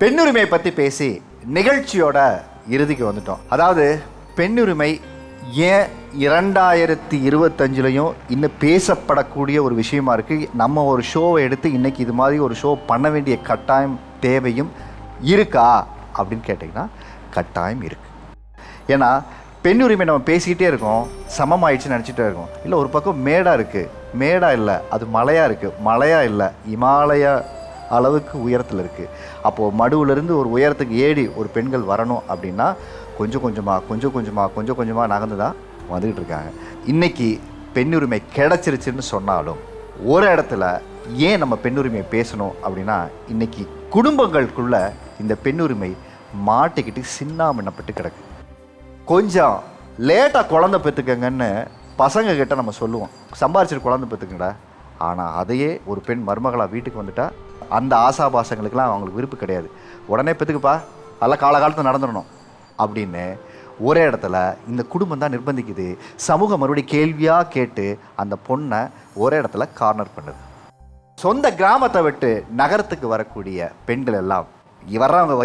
பெண்ணுரிமையை பற்றி பேசி நிகழ்ச்சியோட இறுதிக்கு வந்துட்டோம். அதாவது பெண்ணுரிமை ஏன் இரண்டாயிரத்தி இருபத்தஞ்சிலையும் இன்னும் பேசப்படக்கூடிய ஒரு விஷயமா இருக்குது நம்ம ஒரு ஷோவை எடுத்து இன்றைக்கி இது மாதிரி ஒரு ஷோ பண்ண வேண்டிய கட்டாயம் தேவையும் இருக்கா? அப்படின்னு கேட்டிங்கன்னா கட்டாயம் இருக்குது ஏன்னா பெண் உரிமை நம்ம பேசிக்கிட்டே இருக்கோம் சமமாயிடுச்சுன்னு நினச்சிட்டே இருக்கோம். இல்லை ஒரு பக்கம் மேடாக இருக்குது மேடாக இல்லை அது மலையாக இருக்குது மலையாக இல்லை இமாலயா அளவுக்கு உயரத்தில் இருக்குது அப்போது மடுவிலிருந்து ஒரு உயரத்துக்கு ஏடி ஒரு பெண்கள் வரணும் அப்படின்னா கொஞ்சம் கொஞ்சமாக கொஞ்சம் கொஞ்சமாக கொஞ்சம் கொஞ்சமாக நகர்ந்து தான் வந்துக்கிட்டு இருக்காங்க. இன்றைக்கி பெண் உரிமை கிடச்சிருச்சுன்னு சொன்னாலும் ஒரு இடத்துல ஏன் நம்ம பெண் உரிமையை பேசணும் அப்படின்னா இன்றைக்கி குடும்பங்களுக்குள்ள இந்த பெண் உரிமை மாட்டிக்கிட்டு சின்னாமண்ணப்பட்டு கிடக்கு. கொஞ்சம் லேட்டாக குழந்தை பெற்றுக்கங்கன்னு பசங்க கிட்ட நம்ம சொல்லுவோம். சம்பாரிச்சிட்டு குழந்தை பெற்றுக்கங்கடா ஆனால் அதையே ஒரு பெண் மருமகளாக வீட்டுக்கு வந்துட்டா அந்த ஆசாபாசங்களுக்கெல்லாம் அவங்களுக்கு விருப்பு கிடையாது. உடனே பெற்றுக்குப்பா எல்லாம் காலகாலத்தில் நடந்துடணும். அப்படின்னு ஒரே இடத்துல இந்த குடும்பம் தான் நிர்பந்திக்குது. சமூகம் மறுபடியும் கேள்வியாக கேட்டு அந்த பொண்ணை ஒரே இடத்துல கார்னர் பண்ணுது. சொந்த கிராமத்தை விட்டு நகரத்துக்கு வரக்கூடிய பெண்கள் எல்லாம் வர்றவங்க